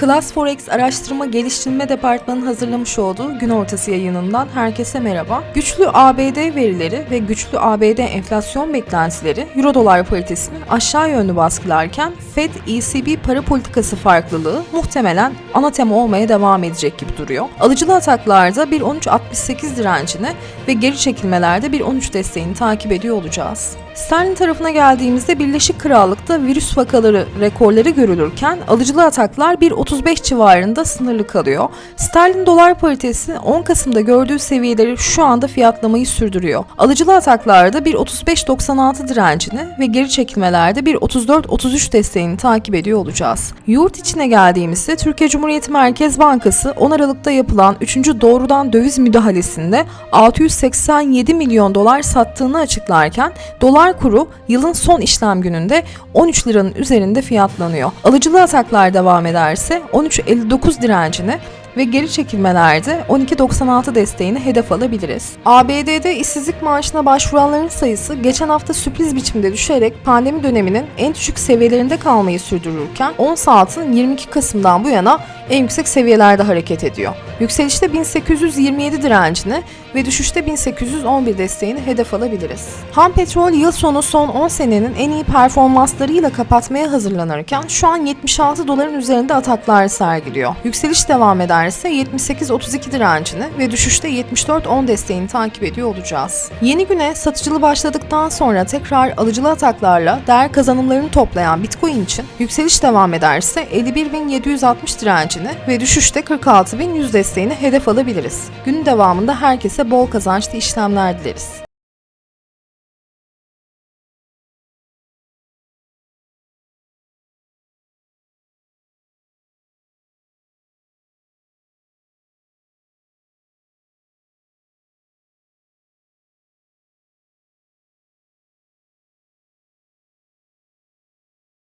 Class Forex Araştırma Geliştirme Departmanı'nın hazırlamış olduğu gün ortası yayınından herkese merhaba. Güçlü ABD verileri ve güçlü ABD enflasyon beklentileri Euro dolar paritesini aşağı yönlü baskılarken Fed ECB para politikası farklılığı muhtemelen ana tema olmaya devam edecek gibi duruyor. Alıcılı ataklarda 1.13.68 direncini ve geri çekilmelerde 1.13 desteğini takip ediyor olacağız. Sterlin tarafına geldiğimizde Birleşik Krallık'ta virüs vakaları rekorları görülürken alıcılı ataklar 1.35 civarında sınırlı kalıyor. Sterlin dolar paritesi 10 Kasım'da gördüğü seviyeleri şu anda fiyatlamayı sürdürüyor. Alıcılı ataklarda 1.35.96 direncini ve geri çekilmelerde 1.34.33 desteğini takip ediyor olacağız. Yurt içine geldiğimizde Türkiye Cumhuriyeti Merkez Bankası 10 Aralık'ta yapılan 3. doğrudan döviz müdahalesinde 687 milyon dolar sattığını açıklarken dolar kuru yılın son işlem gününde 13 liranın üzerinde fiyatlanıyor. Alıcılı ataklar devam ederse 13.59 direncini ve geri çekilmelerde 12.96 desteğini hedef alabiliriz. ABD'de işsizlik maaşına başvuranların sayısı geçen hafta sürpriz biçimde düşerek pandemi döneminin en düşük seviyelerinde kalmayı sürdürürken ons altın 22 Kasım'dan bu yana en yüksek seviyelerde hareket ediyor. Yükselişte 1827 direncini ve düşüşte 1811 desteğini hedef alabiliriz. Ham petrol yıl sonu son 10 senenin en iyi performanslarıyla kapatmaya hazırlanırken şu an 76 doların üzerinde ataklar sergiliyor. Yükseliş devam ederse 78-32 direncini ve düşüşte 74-10 desteğini takip ediyor olacağız. Yeni güne satıcılı başladıktan sonra tekrar alıcılı ataklarla değer kazanımlarını toplayan Bitcoin için yükseliş devam ederse 51.760 direncini ve düşüşte 46.100 desteğini hedef alabiliriz. Günün devamında herkese bol kazançlı işlemler dileriz.